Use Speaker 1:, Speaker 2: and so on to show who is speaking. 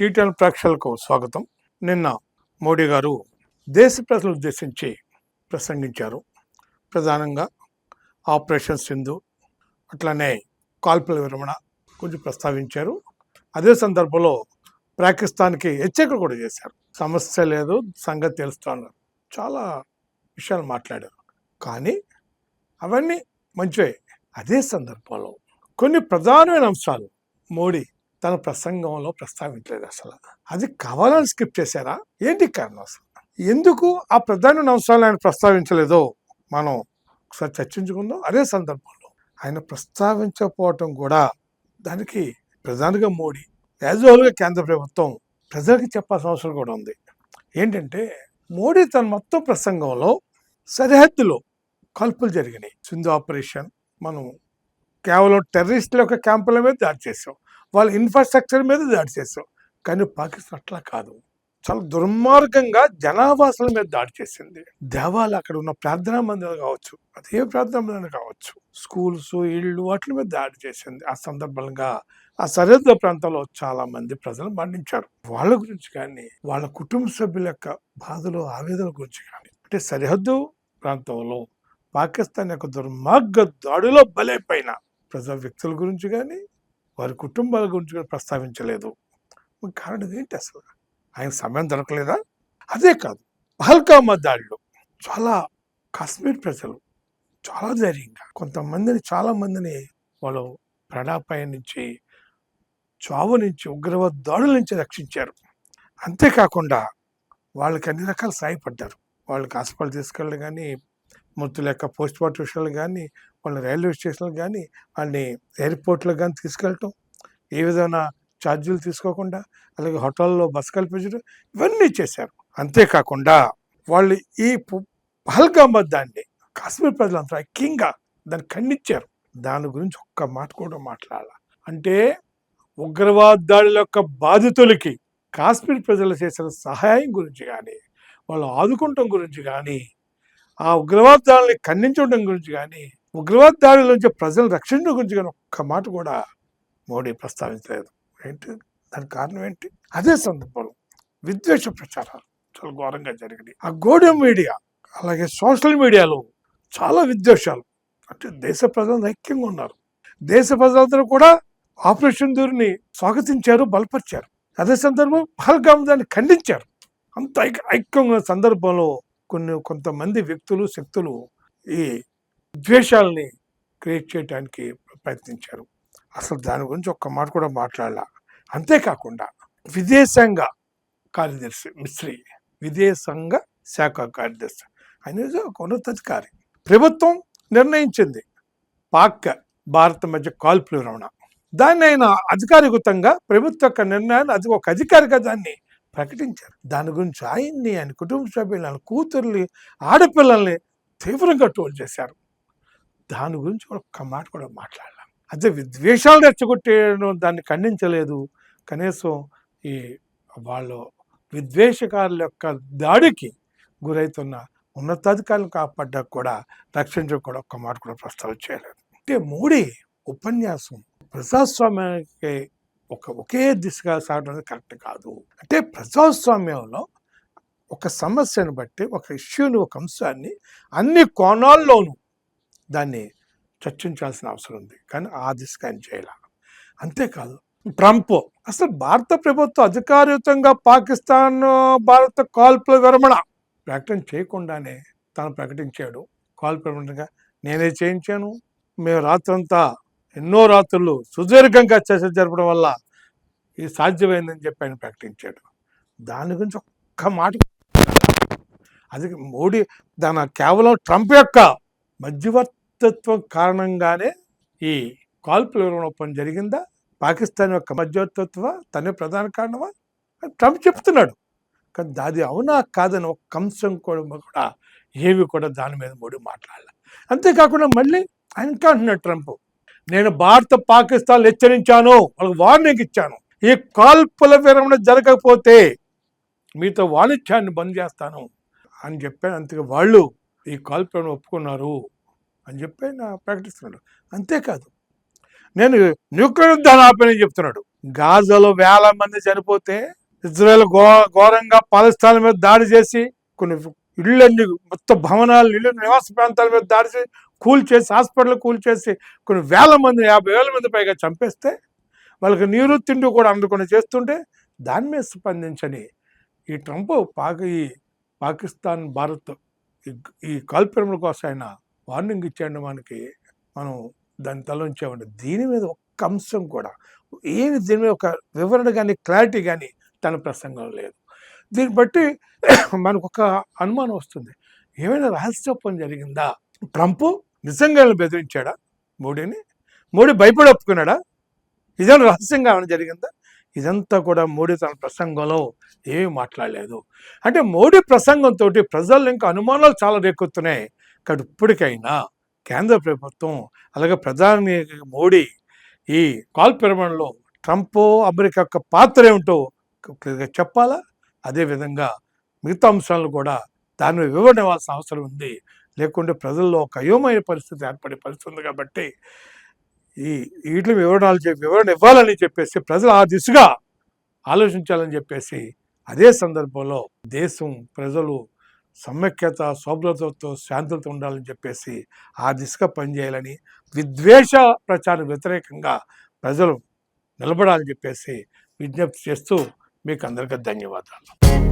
Speaker 1: టీటన్ ప్రేక్షకులకు స్వాగతం. నిన్న మోడీ గారు దేశ ప్రజలు ఉద్దేశించి ప్రసంగించారు. ప్రధానంగా ఆపరేషన్ సింధు అట్లనే కాల్పుల విరమణ కొంచెం ప్రస్తావించారు. అదే సందర్భంలో పాకిస్తాన్కి హెచ్చరికలు కూడా చేశారు. సమస్య లేదు సంగతి తెలుస్తున్నారు చాలా విషయాలు మాట్లాడారు. కానీ అవన్నీ మంచివే. అదే సందర్భంలో కొన్ని ప్రధానమైన అంశాలు మోడీ తన ప్రసంగంలో ప్రస్తావించలేదు అసలు. అది కావాలని స్కిప్ చేశారా? ఏంటి కారణం అసలు? ఎందుకు ఆ ప్రధాన అంశాలను ఆయన ప్రస్తావించలేదో మనం ఒకసారి చర్చించుకుందాం. అదే సందర్భంలో ఆయన ప్రస్తావించకపోవటం కూడా దానికి ప్రధానిగా మోడీ యాజువల్గా కేంద్ర ప్రభుత్వం ప్రజలకు చెప్పాల్సిన అవసరం కూడా ఉంది. ఏంటంటే మోడీ తన మొత్తం ప్రసంగంలో సరిహద్దులో కాల్పులు జరిగినాయి. సింధు ఆపరేషన్ మనం కేవలం టెర్రరిస్టుల యొక్క క్యాంపుల మీద దాడి చేసాం వాళ్ళ ఇన్ఫ్రాస్ట్రక్చర్ మీద దాడి చేసాం కానీ పాకిస్తాన్ అట్లా కాదు. చాలా దుర్మార్గంగా జనావాసాల మీద దాడి చేసింది. దేవాలు అక్కడ ఉన్న ప్రార్థనా మందిరాలు కావచ్చు అదే ప్రార్థనా మందిరాలు కావచ్చు స్కూల్స్ ఇళ్ళు వాటి మీద దాడి చేసింది. ఆ సందర్భంగా ఆ సరిహద్దు ప్రాంతంలో చాలా మంది ప్రజలు మరణించారు. వాళ్ళ గురించి కానీ వాళ్ళ కుటుంబ సభ్యుల యొక్క బాధలు ఆవేదన గురించి కానీ. అంటే సరిహద్దు ప్రాంతంలో పాకిస్తాన్ యొక్క దుర్మార్గ దాడిలో బలైపోయిన ప్రజా వ్యక్తుల గురించి కానీ వారి కుటుంబాల గురించి కూడా ప్రస్తావించలేదు. కారణం ఏంటి అసలు? ఆయన సమయం దొరకలేదా? అదే కాదు పహల్కామా దాడిలో చాలా కాశ్మీర్ ప్రజలు చాలా ధైర్యంగా కొంతమందిని చాలా మందిని వాళ్ళు ప్రణాపాయం నుంచి చావు నుంచి ఉగ్రవాద దాడుల నుంచి రక్షించారు. అంతేకాకుండా వాళ్ళకి అన్ని రకాల సాయపడ్డారు. వాళ్ళకి హాస్పిటల్ తీసుకెళ్ళడం కానీ మృతుల యొక్క పోస్ట్ మార్టం విషయంలో కానీ వాళ్ళ రైల్వే స్టేషన్లు కానీ వాళ్ళని ఎయిర్పోర్ట్లో కానీ తీసుకెళ్ళటం ఏ విధమైన ఛార్జీలు తీసుకోకుండా అలాగే హోటల్లో బస్ కల్పించడం ఇవన్నీ చేశారు. అంతేకాకుండా వాళ్ళు ఈ పు- దాన్ని కాశ్మీర్ ప్రజలంతా ఐక్యంగా దాన్ని ఖండించారు. దాని గురించి ఒక్క మాట కూడా మాట్లాడాల. అంటే ఉగ్రవాద దాడుల యొక్క బాధితులకి కాశ్మీర్ ప్రజలు చేసిన సహాయం గురించి కానీ వాళ్ళు ఆదుకుంటం గురించి కానీ ఆ ఉగ్రవాద దాడుల్ని ఖండించడం గురించి కానీ ఉగ్రవాద దాడుల నుంచి ప్రజలను రక్షించడం గురించి కానీ ఒక్క మాట కూడా మోడీ ప్రస్తావించలేదు. ఏంటి? దానికి కారణం ఏంటి? అదే సందర్భంలో విద్వేష ప్రచారాలు చాలా ఘోరంగా జరిగినాయి. ఆ గోడెం మీడియా అలాగే సోషల్ మీడియాలో చాలా విద్వేషాలు. అంటే దేశ ప్రజలు ఐక్యంగా ఉన్నారు. దేశ ప్రజలందరూ కూడా ఆపరేషన్ దూరిని స్వాగతించారు బలపరిచారు. అదే సందర్భం పహల్గామ్ దాన్ని ఖండించారు. అంత ఐక్యంగా ఉన్న సందర్భంలో కొన్ని కొంతమంది వ్యక్తులు శక్తులు ఈ ద్వేషాలని క్రియేట్ చేయడానికి ప్రయత్నించారు. అసలు దాని గురించి ఒక్క మాట కూడా మాట్లాడాల. అంతేకాకుండా విదేశాంగ కార్యదర్శి మిస్త్రి విదేశాంగ శాఖ కార్యదర్శి అనేది ఒక ఉన్నతాధికారి. ప్రభుత్వం నిర్ణయించింది పాక్ భారత్ మధ్య కాల్పులు రవణ. దాన్ని ఆయన అధికారికంగా ప్రభుత్వ యొక్క నిర్ణయాన్ని అది ఒక అధికారిగా దాన్ని ప్రకటించారు. దాని గురించి ఆయన్ని ఆయన కుటుంబ సభ్యులను కూతుర్ని ఆడపిల్లల్ని తీవ్రంగా ట్రోల్ చేశారు. దాని గురించి కూడా ఒక్క మాట కూడా మాట్లాడలేం. అదే విద్వేషాలు రెచ్చగొట్టేయడం దాన్ని ఖండించలేదు. కనీసం ఈ వాళ్ళు విద్వేషకారుల యొక్క దాడికి గురవుతున్న ఉన్నతాధికారులను కాపాడ్డా కూడా రక్షించడం కూడా ఒక్క మాట కూడా ప్రస్తావన చేయలేదు అంటే మోడీ ఉపన్యాసం ప్రజాస్వామ్యానికి ఒక ఒకే దిశగా సాగడం అనేది కరెక్ట్ కాదు. అంటే ప్రజాస్వామ్యంలో ఒక సమస్యను బట్టి ఒక ఇష్యూని ఒక అంశాన్ని అన్ని కోణాల్లోనూ దాన్ని చర్చించాల్సిన అవసరం ఉంది. కానీ ఆ దిశగా ఆయన చేయాల? అంతేకాదు ట్రంప్ అసలు భారత ప్రభుత్వం అధికారయుతంగా పాకిస్తాన్ భారత కాల్పుల విరమణ ప్రకటన చేయకుండానే తాను ప్రకటించాడు. కాల్పుల విరమణగా నేనే చేయించాను. మేము రాత్రంతా ఎన్నో రాత్రులు సుదీర్ఘంగా చర్చ జరపడం వల్ల ఇది సాధ్యమైందని చెప్పి ఆయన ప్రకటించాడు. దాని గురించి ఒక్క మాట అది మోడీ దాని కేవలం ట్రంప్ యొక్క మధ్యవర్తిత్వం కారణంగానే ఈ కాల్పుల విరమణ ఒప్పందం జరిగిందా? పాకిస్తాన్ యొక్క మధ్యవర్తిత్వ తనే ప్రధాన కారణమా? ట్రంప్ చెప్తున్నాడు. కానీ అది అవునా కాదని ఒక అంశం కూడా కూడా ఏవి కూడా దాని మీద మోడీ మాట్లాడాలి. అంతేకాకుండా మళ్ళీ ఆయన ఇంకా అంటున్నాడు ట్రంప్. నేను భారత పాకిస్తాన్ హెచ్చరించాను. వాళ్ళకి వార్నింగ్ ఇచ్చాను. ఈ కాల్పుల విరమణ జరగకపోతే మీతో వాణిజ్యాన్ని బంద్ చేస్తాను అని చెప్పాను. అంతగా వాళ్ళు ఈ కాల్పులను ఒప్పుకున్నారు అని చెప్పి నా ప్రకటిస్తున్నాడు. అంతేకాదు నేను న్యూక్లియర్ యుద్ధాన్ని ఆపని చెప్తున్నాడు. గాజాలో వేల మంది చనిపోతే ఇజ్రాయెల్ ఘో ఘోరంగా పాలస్తీన్ మీద దాడి చేసి కొన్ని ఇళ్ళన్ని మొత్తం భవనాలు ఇళ్ళు నివాస ప్రాంతాల మీద దాడి చేసి కూల్ చేసి హాస్పిటల్ కూల్ చేసి కొన్ని వేల మంది యాభై వేల మంది పైగా చంపేస్తే వాళ్ళకి నీరు తిండి కూడా అందుకొని చేస్తుంటే దాని మీద స్పందించని ఈ ట్రంప్ పాక ఈ పాకిస్తాన్ భారత్ ఈ ఈ కోసం ఆయన వార్నింగ్ ఇచ్చేయండి మనకి. మనం దాన్ని తల దీని మీద ఒక్క అంశం కూడా ఏమి దీని మీద ఒక వివరణ కానీ క్లారిటీ కానీ తన ప్రసంగం లేదు. దీన్ని బట్టి మనకు ఒక అనుమానం వస్తుంది. ఏమైనా రహస్య పని జరిగిందా? ట్రంప్ నిజంగా బెదిరించాడా మోడీని? మోడీ భయపడి ఒప్పుకున్నాడా రహస్యంగా ఏమైనా జరిగిందా? ఇదంతా కూడా మోడీ తన ప్రసంగంలో ఏమీ మాట్లాడలేదు. అంటే మోడీ ప్రసంగంతో ప్రజల్లో ఇంకా అనుమానాలు చాలా రేకెత్తున్నాయి. కాబట్టి ఇప్పటికైనా కేంద్ర ప్రభుత్వం అలాగే ప్రధాని మోడీ ఈ కాల్ పిరమణలో ట్రంప్ అమెరికా యొక్క పాత్ర ఏమిటో క్లియర్గా చెప్పాలా? అదేవిధంగా మిగతా అంశాలను కూడా దాని వివరణ ఇవ్వాల్సిన అవసరం ఉంది. లేకుంటే ప్రజల్లో ఒక అయోమయ పరిస్థితి ఏర్పడే పరిస్థితి ఉంది కాబట్టి ఈ వీటి వివరణలు చెప్పి వివరణ ఇవ్వాలని చెప్పేసి ప్రజలు ఆ దిశగా ఆలోచించాలని చెప్పేసి అదే సందర్భంలో దేశం ప్రజలు సమైక్యత సౌభ్రతతో శాంతులతో ఉండాలని చెప్పేసి ఆ దిశగా పనిచేయాలని విద్వేష ప్రచారం వ్యతిరేకంగా ప్రజలు నిలబడాలని చెప్పేసి విజ్ఞప్తి చేస్తూ మీకు అందరికీ ధన్యవాదాలు.